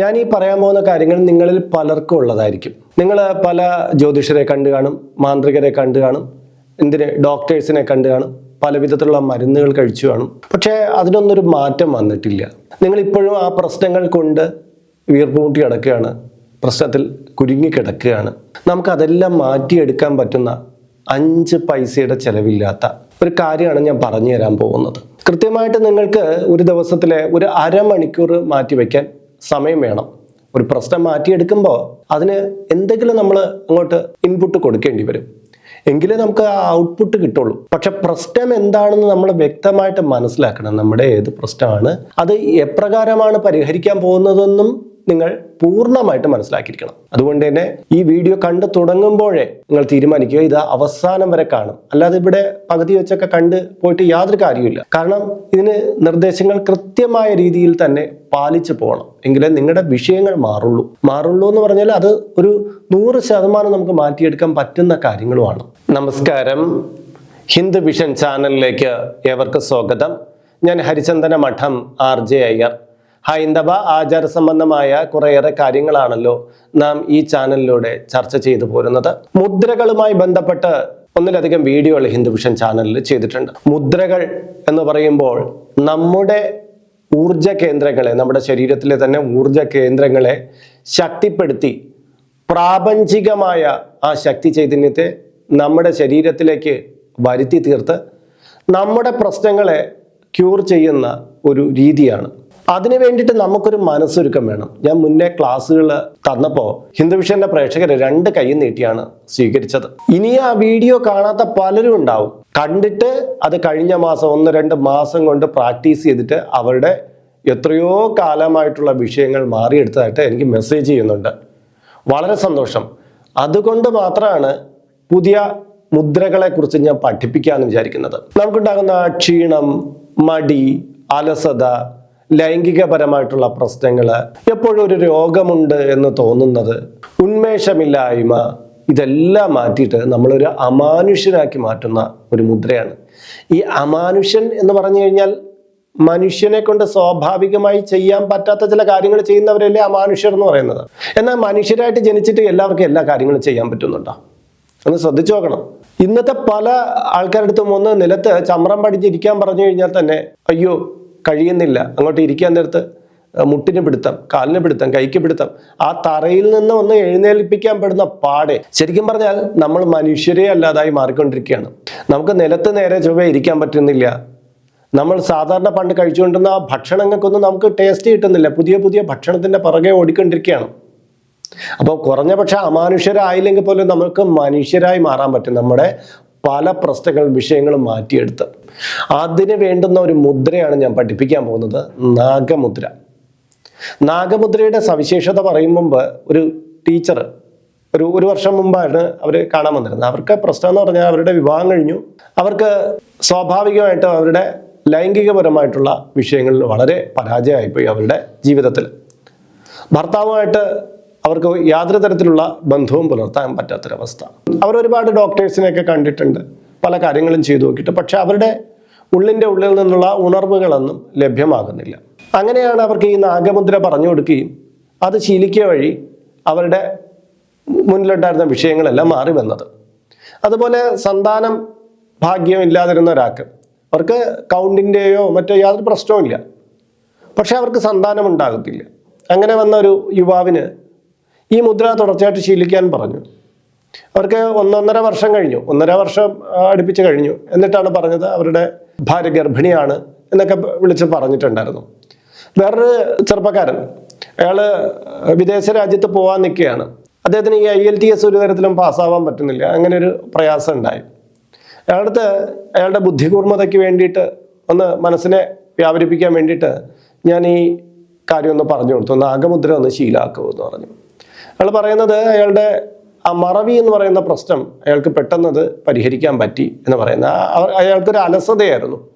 ഞാൻ ഈ പറയാൻ പോകുന്ന കാര്യങ്ങൾ നിങ്ങളിൽ പലർക്കും ഉള്ളതായിരിക്കും. നിങ്ങൾ പല ജ്യോതിഷരെ കണ്ടു കാണും മാന്ത്രികരെ കണ്ടു കാണും എന്തിന് ഡോക്ടേഴ്സിനെ കണ്ടു കാണും പലവിധത്തിലുള്ള മരുന്നുകൾ കഴിച്ചു കാണും. പക്ഷേ അതിനൊന്നൊരു മാറ്റം വന്നിട്ടില്ല. നിങ്ങൾ ഇപ്പോഴും ആ പ്രശ്നങ്ങൾ കൊണ്ട് വീർപ്പുമുട്ടി കിടക്കുകയാണ് പ്രശ്നത്തിൽ കുരുങ്ങിക്കിടക്കുകയാണ് നമുക്കതെല്ലാം മാറ്റിയെടുക്കാൻ പറ്റുന്ന അഞ്ച് പൈസയുടെ ചെലവില്ലാത്ത ഒരു കാര്യമാണ് ഞാൻ പറഞ്ഞു തരാൻ പോകുന്നത്. കൃത്യമായിട്ട് നിങ്ങൾക്ക് ഒരു ദിവസത്തിലെ ഒരു അരമണിക്കൂർ മാറ്റി വയ്ക്കാൻ സമയം വേണം. ഒരു പ്രശ്നം മാറ്റിയെടുക്കുമ്പോൾ അതിന് എന്തെങ്കിലും നമ്മൾ അങ്ങോട്ട് ഇൻപുട്ട് കൊടുക്കേണ്ടി വരും. എങ്കിലേ നമുക്ക് ആ ഔട്ട്പുട്ട് കിട്ടുള്ളൂ. പക്ഷെ പ്രശ്നം എന്താണെന്ന് നമ്മൾ വ്യക്തമായിട്ട് മനസ്സിലാക്കണം. നമ്മുടെ ഏത് പ്രശ്നമാണ്? അത് എപ്രകാരമാണ് പരിഹരിക്കാൻ പോകുന്നതെന്നും നിങ്ങൾ പൂർണമായിട്ട് മനസ്സിലാക്കിയിരിക്കണം. അതുകൊണ്ട് തന്നെ ഈ വീഡിയോ കണ്ട് തുടങ്ങുമ്പോഴേ നിങ്ങൾ തീരുമാനിക്കുക ഇത് അവസാനം വരെ കാണും. അല്ലാതെ ഇവിടെ പകുതി വെച്ചൊക്കെ കണ്ട് പോയിട്ട് യാതൊരു കാര്യമില്ല കാരണം ഇതിന് നിർദ്ദേശങ്ങൾ കൃത്യമായ രീതിയിൽ തന്നെ പാലിച്ചു പോകണം. എങ്കിലേ നിങ്ങളുടെ വിഷയങ്ങൾ മാറുള്ളൂ. മാറുള്ളൂ എന്ന് പറഞ്ഞാൽ അത് ഒരു നൂറ് ശതമാനം നമുക്ക് മാറ്റിയെടുക്കാൻ പറ്റുന്ന കാര്യങ്ങളുമാണ്. നമസ്കാരം. ഹിന്ദു വിഷൻ ചാനലിലേക്ക് ഏവർക്കും സ്വാഗതം. ഞാൻ ഹരിചന്ദന മഠം ആർ ജെ അയ്യർ. ഹൈന്ദവ ആചാര സംബന്ധമായ കുറേയേറെ കാര്യങ്ങളാണല്ലോ നാം ഈ ചാനലിലൂടെ ചർച്ച ചെയ്തു പോരുന്നത്. മുദ്രകളുമായി ബന്ധപ്പെട്ട് ഒന്നിലധികം വീഡിയോകൾ ഹിന്ദു വിഷൻ ചാനലിൽ ചെയ്തിട്ടുണ്ട്. മുദ്രകൾ എന്ന് പറയുമ്പോൾ നമ്മുടെ ഊർജ കേന്ദ്രങ്ങളെ നമ്മുടെ ശരീരത്തിലെ തന്നെ ഊർജ കേന്ദ്രങ്ങളെ ശക്തിപ്പെടുത്തി പ്രാപഞ്ചികമായ ആ ശക്തി ചൈതന്യത്തെ നമ്മുടെ ശരീരത്തിലേക്ക് വരുത്തി തീർത്ത് നമ്മുടെ പ്രശ്നങ്ങളെ ക്യൂർ ചെയ്യുന്ന ഒരു രീതിയാണ് അതിനു വേണ്ടിയിട്ട് നമുക്കൊരു മനസ്സൊരുക്കം വേണം. ഞാൻ മുന്നേ ക്ലാസ്സുകൾ തന്നപ്പോൾ ഹിന്ദുവിഷന്റെ പ്രേക്ഷകർ രണ്ട് കൈ നീട്ടിയാണ് സ്വീകരിച്ചത്. ഇനി ആ വീഡിയോ കാണാത്ത പലരും ഉണ്ടാവും. കണ്ടിട്ട് അത് കഴിഞ്ഞ മാസം ഒന്ന് രണ്ട് മാസം കൊണ്ട് പ്രാക്ടീസ് ചെയ്തിട്ട് അവരുടെ എത്രയോ കാലമായിട്ടുള്ള വിഷയങ്ങൾ മാറിയെടുത്തതായിട്ട് എനിക്ക് മെസ്സേജ് ചെയ്യുന്നുണ്ട്. വളരെ സന്തോഷം. അതുകൊണ്ട് മാത്രമാണ് പുതിയ മുദ്രകളെ കുറിച്ച് ഞാൻ പഠിപ്പിക്കാമെന്ന് വിചാരിക്കുന്നത്. നമുക്കുണ്ടാകുന്ന ക്ഷീണം മടി അലസത ലൈംഗികപരമായിട്ടുള്ള പ്രശ്നങ്ങൾ എപ്പോഴും ഒരു രോഗമുണ്ട് എന്ന് തോന്നുന്നത് ഉന്മേഷമില്ലായ്മ ഇതെല്ലാം മാറ്റിയിട്ട് നമ്മളൊരു അമാനുഷ്യനാക്കി മാറ്റുന്ന ഒരു മുദ്രയാണ്. ഈ അമാനുഷ്യൻ എന്ന് പറഞ്ഞു കഴിഞ്ഞാൽ മനുഷ്യനെ കൊണ്ട് സ്വാഭാവികമായി ചെയ്യാൻ പറ്റാത്ത ചില കാര്യങ്ങൾ ചെയ്യുന്നവരല്ലേ അമാനുഷ്യർ എന്ന് പറയുന്നത്. എന്നാൽ മനുഷ്യരായിട്ട് ജനിച്ചിട്ട് എല്ലാവർക്കും എല്ലാ കാര്യങ്ങളും ചെയ്യാൻ പറ്റുന്നുണ്ടോ? ഒന്ന് ശ്രദ്ധിച്ചു നോക്കണം. ഇന്നത്തെ പല ആൾക്കാരുടെ അടുത്തും ഒന്ന് നിലത്ത് ചമ്രം പഠിച്ചിരിക്കാൻ പറഞ്ഞു കഴിഞ്ഞാൽ തന്നെ അയ്യോ കഴിയുന്നില്ല. അങ്ങോട്ട് ഇരിക്കാൻ നേരത്ത് മുട്ടിന് പിടുത്തം കാലിന് പിടുത്തം കൈക്ക് പിടുത്തം ആ തറയിൽ നിന്ന് ഒന്ന് എഴുന്നേൽപ്പിക്കാൻ പെടുന്ന പാടെ. ശരിക്കും പറഞ്ഞാൽ നമ്മൾ മനുഷ്യരെ അല്ലാതായി മാറിക്കൊണ്ടിരിക്കുകയാണ്. നമുക്ക് നിലത്ത് നേരെ ചൊവ്വ ഇരിക്കാൻ പറ്റുന്നില്ല. നമ്മൾ സാധാരണ പണ്ട് കഴിച്ചുകൊണ്ടിരുന്ന ആ ഭക്ഷണങ്ങൾക്കൊന്നും നമുക്ക് ടേസ്റ്റ് കിട്ടുന്നില്ല. പുതിയ പുതിയ ഭക്ഷണത്തിന്റെ പുറകെ ഓടിക്കൊണ്ടിരിക്കുകയാണ്. അപ്പോൾ കുറഞ്ഞ പക്ഷെ അമാനുഷ്യരായില്ലെങ്കിൽ പോലും നമുക്ക് മനുഷ്യരായി മാറാൻ പറ്റും. നമ്മുടെ പല പ്രശ്നങ്ങളും വിഷയങ്ങളും മാറ്റിയെടുത്ത് അതിന് വേണ്ടുന്ന ഒരു മുദ്രയാണ് ഞാൻ പഠിപ്പിക്കാൻ പോകുന്നത് നാഗമുദ്ര. നാഗമുദ്രയുടെ സവിശേഷത പറയും മുമ്പ് ഒരു ടീച്ചർ ഒരു ഒരു വർഷം മുമ്പാണ് അവർ കാണാൻ വന്നിരുന്നത്. അവർക്ക് പ്രശ്നം എന്ന് പറഞ്ഞാൽ അവരുടെ വിവാഹം കഴിഞ്ഞു. അവർക്ക് സ്വാഭാവികമായിട്ടും അവരുടെ ലൈംഗികപരമായിട്ടുള്ള വിഷയങ്ങളിൽ വളരെ പരാജയമായിപ്പോയി അവരുടെ ജീവിതത്തിൽ. ഭർത്താവുമായിട്ട് അവർക്ക് യാതൊരു തരത്തിലുള്ള ബന്ധവും പുലർത്താൻ പറ്റാത്തൊരവസ്ഥ. അവർ ഒരുപാട് ഡോക്ടേഴ്സിനെയൊക്കെ കണ്ടിട്ടുണ്ട്. പല കാര്യങ്ങളും ചെയ്തു നോക്കിയിട്ട്. പക്ഷെ അവരുടെ ഉള്ളിന്റെ ഉള്ളിൽ നിന്നുള്ള ഉണർവുകളൊന്നും ലഭ്യമാകുന്നില്ല. അങ്ങനെയാണ് അവർക്ക് ഈ നാഗമുദ്ര പറഞ്ഞു കൊടുക്കുകയും അത് ശീലിക്കുക വഴി അവരുടെ മുന്നിലുണ്ടായിരുന്ന വിഷയങ്ങളെല്ലാം മാറി വന്നത്. അതുപോലെ സന്താനം ഭാഗ്യം ഇല്ലാതിരുന്ന ഒരാൾക്ക് അവർക്ക് കൗണ്ടിന്റെയോ മറ്റോ യാതൊരു പ്രശ്നവും ഇല്ല. പക്ഷെ അവർക്ക് സന്താനം ഉണ്ടാകത്തില്ല. അങ്ങനെ വന്ന ഒരു യുവാവിന് ഈ മുദ്ര തുടർച്ചയായിട്ട് ശീലിക്കാൻ പറഞ്ഞു. അവർക്ക് ഒന്നൊന്നര വർഷം കഴിഞ്ഞു. ഒന്നര വർഷം അടുപ്പിച്ച് കഴിഞ്ഞു. എന്നിട്ടാണ് പറഞ്ഞത് അവരുടെ ഭാര്യ ഗർഭിണിയാണ് എന്നൊക്കെ വിളിച്ച് പറഞ്ഞിട്ടുണ്ടായിരുന്നു. വേറൊരു ചെറുപ്പക്കാരൻ. അയാൾ വിദേശ രാജ്യത്ത് പോകാൻ നിൽക്കുകയാണ്. അദ്ദേഹത്തിന് ഈ ഐ എൽ ടി എസ് ഒരു തരത്തിലും പാസ്സാവാൻ പറ്റുന്നില്ല. അങ്ങനെ ഒരു പ്രയാസം ഉണ്ടായി. അയാളുടെ അയാളുടെ ബുദ്ധികൂർമ്മതയ്ക്ക് വേണ്ടിയിട്ട് ഒന്ന് മനസ്സിനെ വ്യാപരിപ്പിക്കാൻ വേണ്ടിയിട്ട് ഞാൻ ഈ കാര്യം ഒന്ന് പറഞ്ഞു കൊടുത്തു. നാഗമുദ്ര ഒന്ന് ശീലാക്കുമെന്ന് പറഞ്ഞു. അയാൾ പറയുന്നത് അയാളുടെ ആ മറവി എന്ന് പറയുന്ന പ്രശ്നം അയാൾക്ക് പെട്ടെന്നത് പരിഹരിക്കാൻ പറ്റി എന്ന് പറയുന്ന അയാൾക്കൊരു അലസതയായിരുന്നു.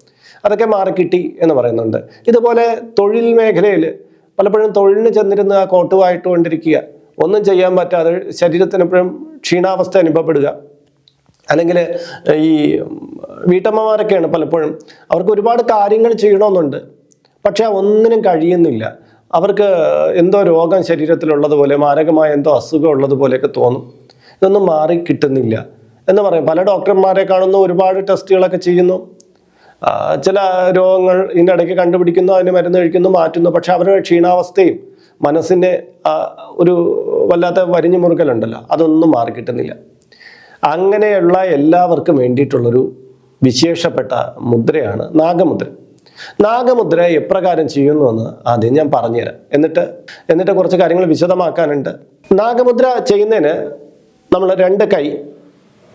അതൊക്കെ മാറിക്കിട്ടി എന്ന് പറയുന്നുണ്ട്. ഇതുപോലെ തൊഴിൽ മേഖലയിൽ പലപ്പോഴും തൊഴിലിന് ചെന്നിരുന്ന് ആ കോട്ടുവായിട്ട് കൊണ്ടിരിക്കുക. ഒന്നും ചെയ്യാൻ പറ്റാതെ ശരീരത്തിന് എപ്പോഴും ക്ഷീണാവസ്ഥ അനുഭവപ്പെടുക. അല്ലെങ്കിൽ ഈ വീട്ടമ്മമാരൊക്കെയാണ് പലപ്പോഴും അവർക്ക് ഒരുപാട് കാര്യങ്ങൾ ചെയ്യണമെന്നുണ്ട്. പക്ഷെ ഒന്നിനും കഴിയുന്നില്ല. അവർക്ക് എന്തോ രോഗം ശരീരത്തിലുള്ളതുപോലെ മാരകമായ എന്തോ അസുഖം ഉള്ളതുപോലെയൊക്കെ തോന്നും. ഇതൊന്നും മാറി കിട്ടുന്നില്ല. എന്ന് പറയും. പല ഡോക്ടർമാരെ കാണുന്നു ഒരുപാട് ടെസ്റ്റുകളൊക്കെ ചെയ്യുന്നു. ചില രോഗങ്ങൾ ഇതിനിടയ്ക്ക് കണ്ടുപിടിക്കുന്നു അതിന് മരുന്ന് കഴിക്കുന്നു മാറ്റുന്നു. പക്ഷെ അവരുടെ ക്ഷീണാവസ്ഥയും മനസ്സിന്റെ ഒരു വല്ലാത്ത വരിഞ്ഞു മുറുക്കലുണ്ടല്ലോ അതൊന്നും മാറി കിട്ടുന്നില്ല. അങ്ങനെയുള്ള എല്ലാവർക്കും വേണ്ടിയിട്ടുള്ളൊരു വിശേഷപ്പെട്ട മുദ്രയാണ് നാഗമുദ്ര. നാഗമുദ്ര എപ്രകാരം ചെയ്യുന്നുവെന്ന് ആദ്യം ഞാൻ പറഞ്ഞുതരാം. എന്നിട്ട് എന്നിട്ട് കുറച്ച് കാര്യങ്ങൾ വിശദമാക്കാനുണ്ട്. നാഗമുദ്ര ചെയ്യുന്നതിന് നമ്മൾ രണ്ട് കൈ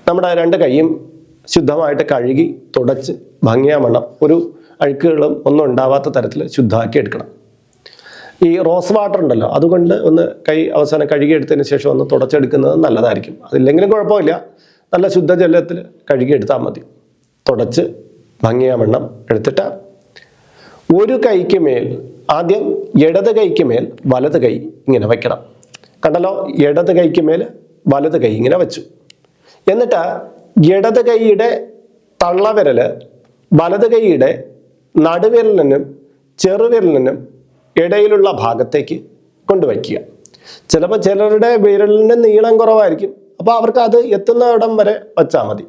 നമ്മുടെ രണ്ട് കൈയും ശുദ്ധമായിട്ട് കഴുകി തുടച്ച് ഭംഗിയാവണ്ണം ഒരു അഴുക്കുകളും ഒന്നും ഉണ്ടാവാത്ത തരത്തിൽ ശുദ്ധമാക്കി എടുക്കണം. ഈ റോസ് വാട്ടർ ഉണ്ടല്ലോ അതുകൊണ്ട് ഒന്ന് കൈ അവസാനം കഴുകിയെടുത്തതിന് ശേഷം ഒന്ന് തുടച്ചെടുക്കുന്നത് നല്ലതായിരിക്കും. അതില്ലെങ്കിലും കുഴപ്പമില്ല. നല്ല ശുദ്ധജലത്തിൽ കഴുകിയെടുത്താൽ മതി. തുടച്ച് ഭംഗിയാവണ്ണം എടുത്തിട്ട് ഒരു കൈക്ക് മേൽ ആദ്യം ഇടത് കൈക്ക് മേൽ വലത് കൈ ഇങ്ങനെ വയ്ക്കണം. കണ്ടല്ലോ ഇടത് കൈക്ക് മേൽ വലത് കൈ ഇങ്ങനെ വെച്ചു. എന്നിട്ട് ഇടത് കൈയുടെ തള്ളവിരൽ വലത് കൈയുടെ നടുവിരലിനും ചെറുവിരലിനും ഇടയിലുള്ള ഭാഗത്തേക്ക് കൊണ്ടുവയ്ക്കുക. ചിലപ്പോൾ ചിലരുടെ വിരലിന്റെ നീളം കുറവായിരിക്കും. അപ്പോൾ അവർക്ക് അത് എത്തുന്ന ഇടം വരെ വച്ചാൽ മതി.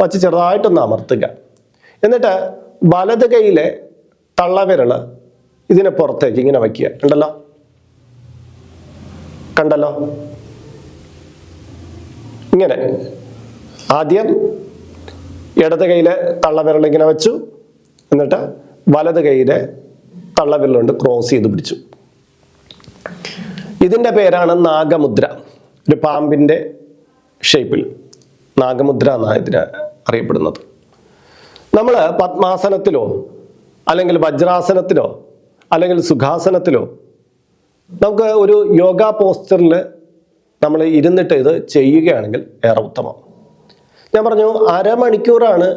വച്ച് ചെറുതായിട്ടൊന്ന് അമർത്തുക. എന്നിട്ട് വലത് കൈയിലെ തള്ളവിരൽ ഇതിനെ പുറത്തേക്ക് ഇങ്ങനെ വയ്ക്കുക. കണ്ടല്ലോ? കണ്ടല്ലോ? ഇങ്ങനെ. ആദ്യം ഇടത് കൈയിലെ തള്ളവിരൽ ഇങ്ങനെ വെച്ചു. എന്നിട്ട് വലത് കൈയിലെ തള്ളവിരലുകൊണ്ട് ക്രോസ് ചെയ്ത് പിടിച്ചു. ഇതിന്റെ പേരാണ് നാഗമുദ്ര. ഒരു പാമ്പിന്റെ ഷേപ്പിൽ. നാഗമുദ്ര എന്നാണ് ഇതിന് അറിയപ്പെടുന്നത്. നമ്മൾ പത്മാസനത്തിലോ അല്ലെങ്കിൽ വജ്രാസനത്തിലോ അല്ലെങ്കിൽ സുഖാസനത്തിലോ നമുക്ക് ഒരു യോഗ പോസ്റ്ററിൽ നമ്മൾ ഇരുന്നിട്ട് ഇത് ചെയ്യുകയാണെങ്കിൽ ഏറെ ഉത്തമം. ഞാൻ പറഞ്ഞു അരമണിക്കൂറാണ്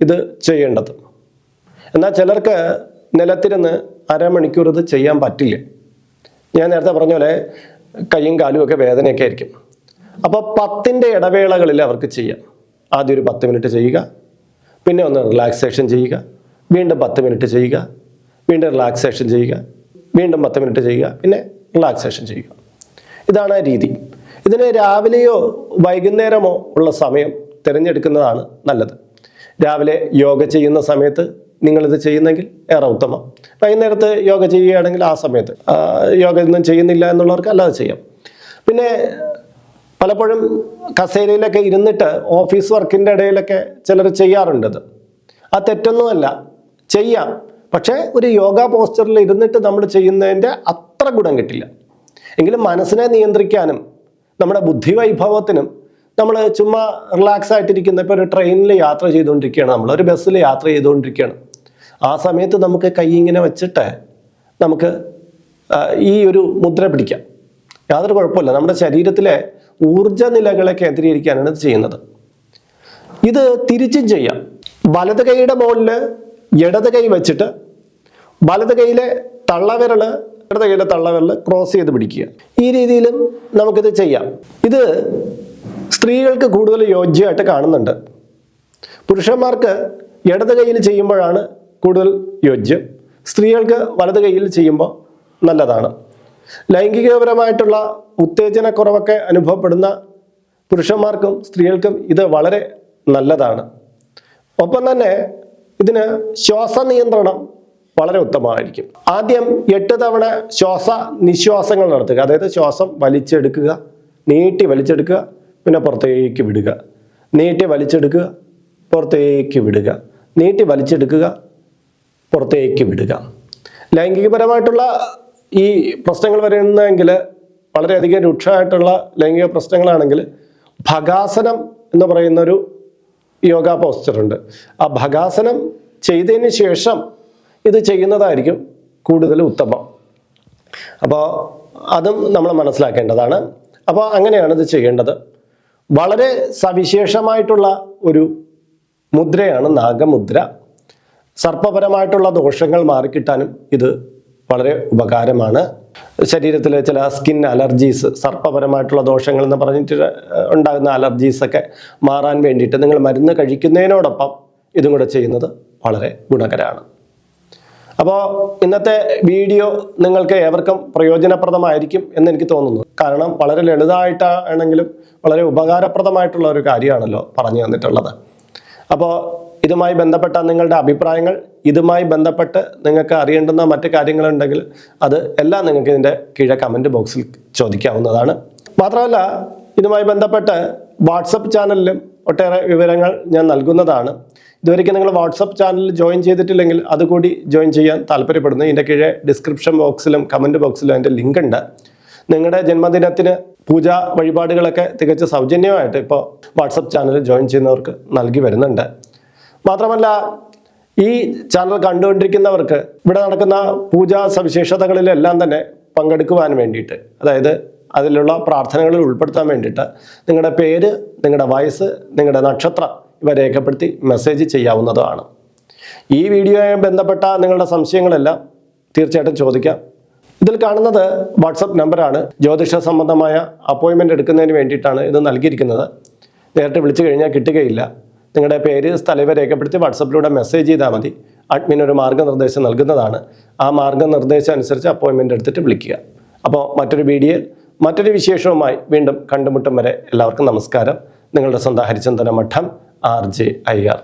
ഇത് ചെയ്യേണ്ടത്. എന്നാൽ ചിലർക്ക് നിലത്തിരുന്ന് അരമണിക്കൂർ ഇത് ചെയ്യാൻ പറ്റില്ല. ഞാൻ നേരത്തെ പറഞ്ഞ പോലെ കൈയും കാലും ഒക്കെ വേദനയൊക്കെ ആയിരിക്കും. അപ്പോൾ പത്തിന്റെ ഇടവേളകളിൽ അവർക്ക് ചെയ്യാം. ആദ്യം ഒരു പത്ത് മിനിറ്റ് ചെയ്യുക പിന്നെ ഒന്ന് റിലാക്സേഷൻ ചെയ്യുക വീണ്ടും പത്ത് മിനിറ്റ് ചെയ്യുക. വീണ്ടും റിലാക്സേഷൻ ചെയ്യുക. വീണ്ടും പത്ത് മിനിറ്റ് ചെയ്യുക. പിന്നെ റിലാക്സേഷൻ ചെയ്യുക. ഇതാണ് ആ രീതി. ഇതിന് രാവിലെയോ വൈകുന്നേരമോ ഉള്ള സമയം തിരഞ്ഞെടുക്കുന്നതാണ് നല്ലത്. രാവിലെ യോഗ ചെയ്യുന്ന സമയത്ത് നിങ്ങളിത് ചെയ്യുന്നെങ്കിൽ ഏറെ ഉത്തമം. വൈകുന്നേരത്ത് യോഗ ചെയ്യുകയാണെങ്കിൽ ആ സമയത്ത്. യോഗ ഒന്നും ചെയ്യുന്നില്ല എന്നുള്ളവർക്ക് അല്ലാതെ ചെയ്യാം. പിന്നെ പലപ്പോഴും കസേരയിലൊക്കെ ഇരുന്നിട്ട് ഓഫീസ് വർക്കിന്റെ ഇടയിലൊക്കെ ചിലർ ചെയ്യാറുണ്ടത്. ആ തെറ്റൊന്നുമല്ല. ചെയ്യാം. പക്ഷേ ഒരു യോഗ പോസ്റ്ററിൽ ഇരുന്നിട്ട് നമ്മൾ ചെയ്യുന്നതിന്റെ അത്ര ഗുണം കിട്ടില്ല. എങ്കിലും മനസ്സിനെ നിയന്ത്രിക്കാനും നമ്മുടെ ബുദ്ധി വൈഭവത്തിനും നമ്മൾ ചുമ്മാ റിലാക്സ് ആയിട്ടിരിക്കുന്ന ഇപ്പോൾ ഒരു ട്രെയിനിൽ യാത്ര ചെയ്തുകൊണ്ടിരിക്കുകയാണ്. നമ്മൾ ഒരു ബസ്സിൽ യാത്ര ചെയ്തുകൊണ്ടിരിക്കുകയാണ്. ആ സമയത്ത് നമുക്ക് കൈ ഇങ്ങനെ വെച്ചിട്ട് നമുക്ക് ഈ ഒരു മുദ്ര പിടിക്കാം. യാതൊരു കുഴപ്പമില്ല. നമ്മുടെ ശരീരത്തിലെ ഊർജ നിലകളെ കേന്ദ്രീകരിക്കാനാണ് ഇത് ചെയ്യുന്നത്. ഇത് തിരിച്ചും ചെയ്യാം. വലത് കൈയുടെ മുകളിൽ ഇടത് കൈ വെച്ചിട്ട് വലത് കൈയിലെ തള്ളവിരൽ ഇടത് കൈയിലെ തള്ളവിരൽ ക്രോസ് ചെയ്ത് പിടിക്കുക. ഈ രീതിയിലും നമുക്കിത് ചെയ്യാം. ഇത് സ്ത്രീകൾക്ക് കൂടുതൽ യോജ്യമായിട്ട് കാണുന്നുണ്ട്. പുരുഷന്മാർക്ക് ഇടത് കൈയിൽ ചെയ്യുമ്പോഴാണ് കൂടുതൽ യോജ്യം. സ്ത്രീകൾക്ക് വലത് കൈയിൽ ചെയ്യുമ്പോൾ നല്ലതാണ്. ലൈംഗികപരമായിട്ടുള്ള ഉത്തേജനക്കുറവൊക്കെ അനുഭവപ്പെടുന്ന പുരുഷന്മാർക്കും സ്ത്രീകൾക്കും ഇത് വളരെ നല്ലതാണ്. ഒപ്പം തന്നെ ഇതിന് ശ്വാസ നിയന്ത്രണം വളരെ ഉത്തമമായിരിക്കും. ആദ്യം എട്ട് തവണ ശ്വാസ നിശ്വാസങ്ങൾ നടത്തുക. അതായത് ശ്വാസം വലിച്ചെടുക്കുക നീട്ടി വലിച്ചെടുക്കുക പിന്നെ പുറത്തേക്ക് വിടുക. നീട്ടി വലിച്ചെടുക്കുക പുറത്തേക്ക് വിടുക. നീട്ടി വലിച്ചെടുക്കുക പുറത്തേക്ക് വിടുക. ലൈംഗികപരമായിട്ടുള്ള ഈ പ്രശ്നങ്ങൾ വരുന്നതെങ്കിൽ വളരെയധികം രൂക്ഷമായിട്ടുള്ള ലൈംഗിക പ്രശ്നങ്ങളാണെങ്കിൽ ഭഗാസനം എന്ന് പറയുന്നൊരു യോഗ പോസ്റ്ററുണ്ട് ആ ഭഗാസനം ചെയ്തതിന് ശേഷം ഇത് ചെയ്യുന്നതായിരിക്കും കൂടുതൽ ഉത്തമം. അപ്പോൾ അതും നമ്മൾ മനസ്സിലാക്കേണ്ടതാണ്. അപ്പോൾ അങ്ങനെയാണ് ഇത് ചെയ്യേണ്ടത്. വളരെ സവിശേഷമായിട്ടുള്ള ഒരു മുദ്രയാണ് നാഗമുദ്ര. സർപ്പപരമായിട്ടുള്ള ദോഷങ്ങൾ മാറിക്കിട്ടാനും ഇത് വളരെ ഉപകാരമാണ്. ശരീരത്തിലെ ചില സ്കിൻ അലർജീസ് സർപ്പപരമായിട്ടുള്ള ദോഷങ്ങൾ എന്ന് പറഞ്ഞിട്ട് ഉണ്ടാകുന്ന അലർജീസൊക്കെ മാറാൻ വേണ്ടിയിട്ട് നിങ്ങൾ മരുന്ന് കഴിക്കുന്നതിനോടൊപ്പം ഇതും കൂടെ ചെയ്യുന്നത് വളരെ ഗുണകരമാണ്. അപ്പോൾ ഇന്നത്തെ വീഡിയോ നിങ്ങൾക്ക് ഏവർക്കും പ്രയോജനപ്രദമായിരിക്കും എന്ന് എനിക്ക് തോന്നുന്നു. കാരണം വളരെ ലളിതമായിട്ടാണെങ്കിലും വളരെ ഉപകാരപ്രദമായിട്ടുള്ള ഒരു കാര്യമാണല്ലോ പറഞ്ഞു തന്നിട്ടുള്ളത്. അപ്പോൾ ഇതുമായി ബന്ധപ്പെട്ട നിങ്ങളുടെ അഭിപ്രായങ്ങൾ ഇതുമായി ബന്ധപ്പെട്ട് നിങ്ങൾക്ക് അറിയേണ്ടുന്ന മറ്റ് കാര്യങ്ങളുണ്ടെങ്കിൽ അത് എല്ലാം നിങ്ങൾക്ക് ഇതിന്റെ കീഴെ കമന്റ് ബോക്സിൽ ചോദിക്കാവുന്നതാണ്. മാത്രമല്ല ഇതുമായി ബന്ധപ്പെട്ട് വാട്സപ്പ് ചാനലിലും ഒട്ടേറെ വിവരങ്ങൾ ഞാൻ നൽകുന്നതാണ്. ഇതുവരെയ്ക്ക് നിങ്ങൾ വാട്സപ്പ് ചാനലിൽ ജോയിൻ ചെയ്തിട്ടില്ലെങ്കിൽ അതുകൂടി ജോയിൻ ചെയ്യാൻ താല്പര്യപ്പെടുന്നു. ഇതിന്റെ കീഴെ ഡിസ്ക്രിപ്ഷൻ ബോക്സിലും കമന്റ് ബോക്സിലും അതിന്റെ ലിങ്ക് ഉണ്ട്. നിങ്ങളുടെ ജന്മദിനത്തിന് പൂജാ വഴിപാടുകളൊക്കെ തികച്ച സൗജന്യമായിട്ട് ഇപ്പോൾ വാട്സപ്പ് ചാനൽ ജോയിൻ ചെയ്യുന്നവർക്ക് നൽകി വരുന്നുണ്ട്. മാത്രമല്ല ഈ ചാനൽ കണ്ടുകൊണ്ടിരിക്കുന്നവർക്ക് ഇവിടെ നടക്കുന്ന പൂജാ സവിശേഷതകളിലെല്ലാം തന്നെ പങ്കെടുക്കുവാൻ വേണ്ടിയിട്ട് അതായത് അതിലുള്ള പ്രാർത്ഥനകളിൽ ഉൾപ്പെടുത്താൻ വേണ്ടിയിട്ട് നിങ്ങളുടെ പേര് നിങ്ങളുടെ വയസ്സ് നിങ്ങളുടെ നക്ഷത്രം ഇവ രേഖപ്പെടുത്തി മെസ്സേജ് ചെയ്യാവുന്നതുമാണ് ഈ വീഡിയോയുമായി ബന്ധപ്പെട്ട നിങ്ങളുടെ സംശയങ്ങളെല്ലാം തീർച്ചയായിട്ടും ചോദിക്കാം. ഇതിൽ കാണുന്നത് വാട്സപ്പ് നമ്പറാണ്. ജ്യോതിഷ സംബന്ധമായ അപ്പോയിൻമെന്റ് എടുക്കുന്നതിന് വേണ്ടിയിട്ടാണ് ഇത് നൽകിയിരിക്കുന്നത്. നേരിട്ട് വിളിച്ചു കഴിഞ്ഞാൽ കിട്ടുകയില്ല. നിങ്ങളുടെ പേര് സ്ഥലവ രേഖപ്പെടുത്തി വാട്സപ്പിലൂടെ മെസ്സേജ് ചെയ്താൽ മതി. അഡ്മിൻ ഒരു മാർഗനിർദ്ദേശം നൽകുന്നതാണ്. ആ മാർഗനിർദ്ദേശം അനുസരിച്ച് അപ്പോയിൻമെന്റ് എടുത്തിട്ട് വിളിക്കുക. അപ്പോൾ മറ്റൊരു വീഡിയോയിൽ മറ്റൊരു വിശേഷവുമായി വീണ്ടും കണ്ടുമുട്ടും വരെ എല്ലാവർക്കും നമസ്കാരം. നിങ്ങളുടെ സ്വന്തം ഹരിചന്ദന മഠം ആർ ജെ അയ്യർ